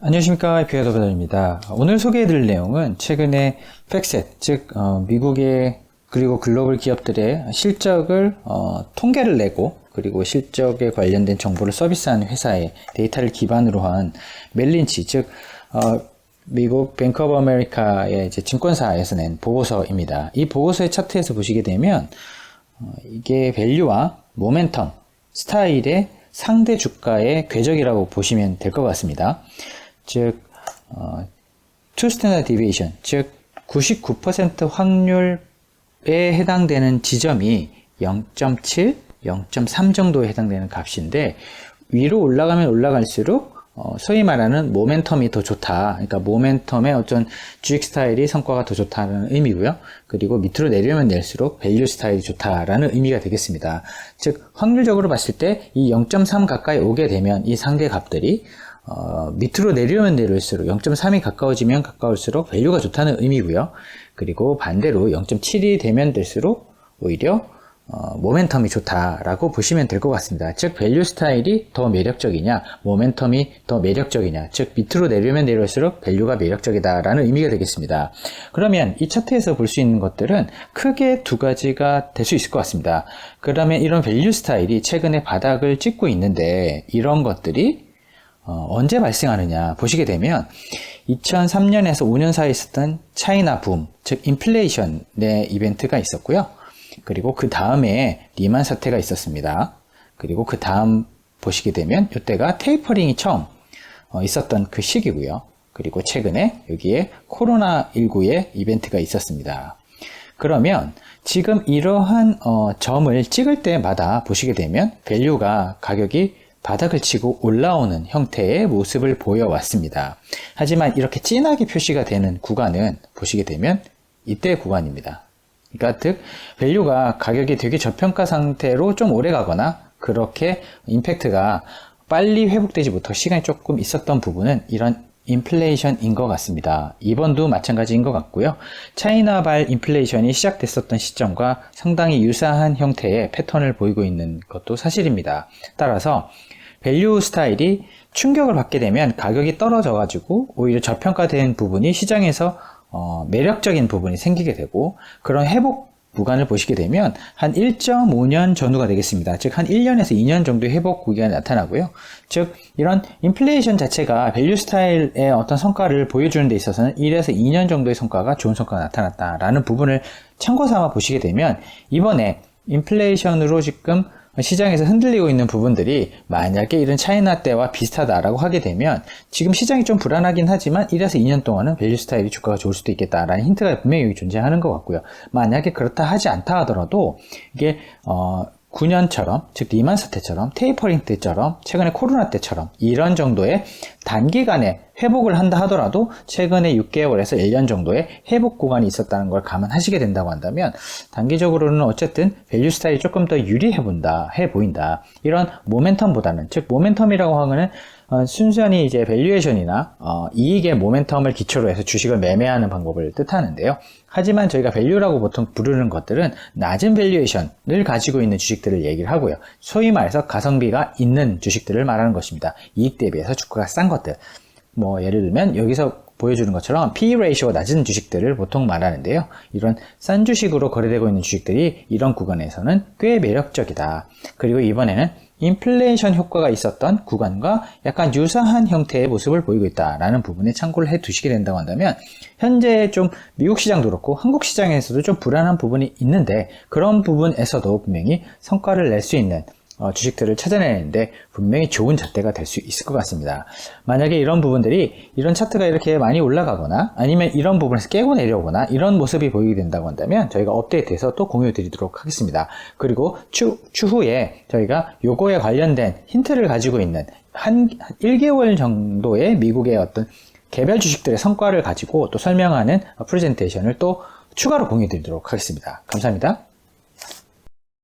안녕하십니까 비아더버입니다 오늘 소개해드릴 내용은 최근에 팩셋 즉 어, 미국의 그리고 글로벌 기업들의 실적을 어, 통계를 내고 그리고 실적에 관련된 정보를 서비스하는 회사의 데이터를 기반으로 한 멜린치 즉 어, 미국 뱅크 오브 아메리카의 증권사에서 낸 보고서입니다. 이 보고서의 차트에서 보시게 되면 어, 이게 밸류와 모멘텀, 스타일의 상대 주가의 궤적이라고 보시면 될 것 같습니다. 즉, 어, two standard deviation, 즉 99% 확률에 해당되는 지점이 0.7, 0.3 정도에 해당되는 값인데 위로 올라가면 올라갈수록 어, 소위 말하는 모멘텀이 더 좋다. 그러니까 모멘텀의 어떤 주식 스타일이 성과가 더 좋다는 의미고요. 그리고 밑으로 내려면 낼수록 밸류 스타일이 좋다라는 의미가 되겠습니다. 즉 확률적으로 봤을 때 이 0.3 가까이 오게 되면 이 상대 값들이 어, 밑으로 내려면 내릴수록 0.3이 가까워지면 가까울수록 밸류가 좋다는 의미고요. 그리고 반대로 0.7이 되면 될수록 오히려 어, 모멘텀이 좋다라고 보시면 될 것 같습니다. 즉 밸류 스타일이 더 매력적이냐, 모멘텀이 더 매력적이냐, 즉 밑으로 내려면 내릴수록 밸류가 매력적이다라는 의미가 되겠습니다. 그러면 이 차트에서 볼 수 있는 것들은 크게 두 가지가 될 수 있을 것 같습니다. 그러면 이런 밸류 스타일이 최근에 바닥을 찍고 있는데 이런 것들이 어, 언제 발생하느냐 보시게 되면 2003년에서 5년 사이에 있었던 차이나 붐, 즉 인플레이션의 이벤트가 있었고요. 그리고 그 다음에 리만 사태가 있었습니다. 그리고 그 다음 보시게 되면 이때가 테이퍼링이 처음 어, 있었던 그 시기고요. 그리고 최근에 여기에 코로나19의 이벤트가 있었습니다. 그러면 지금 이러한 어, 점을 찍을 때마다 보시게 되면 밸류가 가격이 바닥을 치고 올라오는 형태의 모습을 보여왔습니다. 하지만 이렇게 진하게 표시가 되는 구간은 보시게 되면 이때 구간입니다. 그러니까 즉 밸류가 가격이 되게 저평가 상태로 좀 오래 가거나 그렇게 임팩트가 빨리 회복되지 못할 시간이 조금 있었던 부분은 이런 인플레이션인 것 같습니다. 이번도 마찬가지인 것 같고요. 차이나발 인플레이션이 시작됐었던 시점과 상당히 유사한 형태의 패턴을 보이고 있는 것도 사실입니다. 따라서 밸류 스타일이 충격을 받게 되면 가격이 떨어져 가지고 오히려 저평가된 부분이 시장에서 어, 매력적인 부분이 생기게 되고 그런 회복 구간을 보시게 되면 한 1.5년 전후가 되겠습니다. 즉 한 1년에서 2년 정도의 회복 구간이 나타나고요. 즉 이런 인플레이션 자체가 밸류 스타일의 어떤 성과를 보여주는 데 있어서는 1에서 2년 정도의 성과가 좋은 성과가 나타났다라는 부분을 참고 삼아 보시게 되면 이번에 인플레이션으로 지금 시장에서 흔들리고 있는 부분들이 만약에 이런 차이나 때와 비슷하다라고 하게 되면 지금 시장이 좀 불안하긴 하지만 1에서 2년 동안은 밸류 스타일이 주가가 좋을 수도 있겠다라는 힌트가 분명히 존재하는 것 같고요. 만약에 그렇다 하지 않다 하더라도 이게 어 9년처럼 즉 리만 사태처럼 테이퍼링 때처럼 최근에 코로나 때처럼 이런 정도의 단기간에 회복을 한다 하더라도 최근에 6개월에서 1년 정도의 회복 구간이 있었다는 걸 감안하시게 된다고 한다면 단기적으로는 어쨌든 밸류 스타일이 조금 더 유리해 본다 해 보인다 이런 모멘텀보다는 즉 모멘텀이라고 하면은 어, 순수히 이제 밸류에이션이나 어, 이익의 모멘텀을 기초로 해서 주식을 매매하는 방법을 뜻하는데요. 하지만 저희가 밸류라고 보통 부르는 것들은 낮은 밸류에이션을 가지고 있는 주식들을 얘기를 하고요. 소위 말해서 가성비가 있는 주식들을 말하는 것입니다. 이익 대비해서 주가가 싼 것들. 뭐 예를 들면 여기서 보여주는 것처럼 P/E 레이시오가 낮은 주식들을 보통 말하는데요. 이런 싼 주식으로 거래되고 있는 주식들이 이런 구간에서는 꽤 매력적이다. 그리고 이번에는 인플레이션 효과가 있었던 구간과 약간 유사한 형태의 모습을 보이고 있다라는 부분에 참고를 해 두시게 된다고 한다면 현재 좀 미국 시장도 그렇고 한국 시장에서도 좀 불안한 부분이 있는데 그런 부분에서도 분명히 성과를 낼 수 있는 어, 주식들을 찾아내는데 분명히 좋은 잣대가 될 수 있을 것 같습니다. 만약에 이런 부분들이 이런 차트가 이렇게 많이 올라가거나 아니면 이런 부분에서 깨고 내려오거나 이런 모습이 보이게 된다고 한다면 저희가 업데이트해서 또 공유 드리도록 하겠습니다. 그리고 추, 추후에 저희가 요거에 관련된 힌트를 가지고 있는 한 1개월 정도의 미국의 어떤 개별 주식들의 성과를 가지고 또 설명하는 프레젠테이션을 또 추가로 공유 드리도록 하겠습니다. 감사합니다.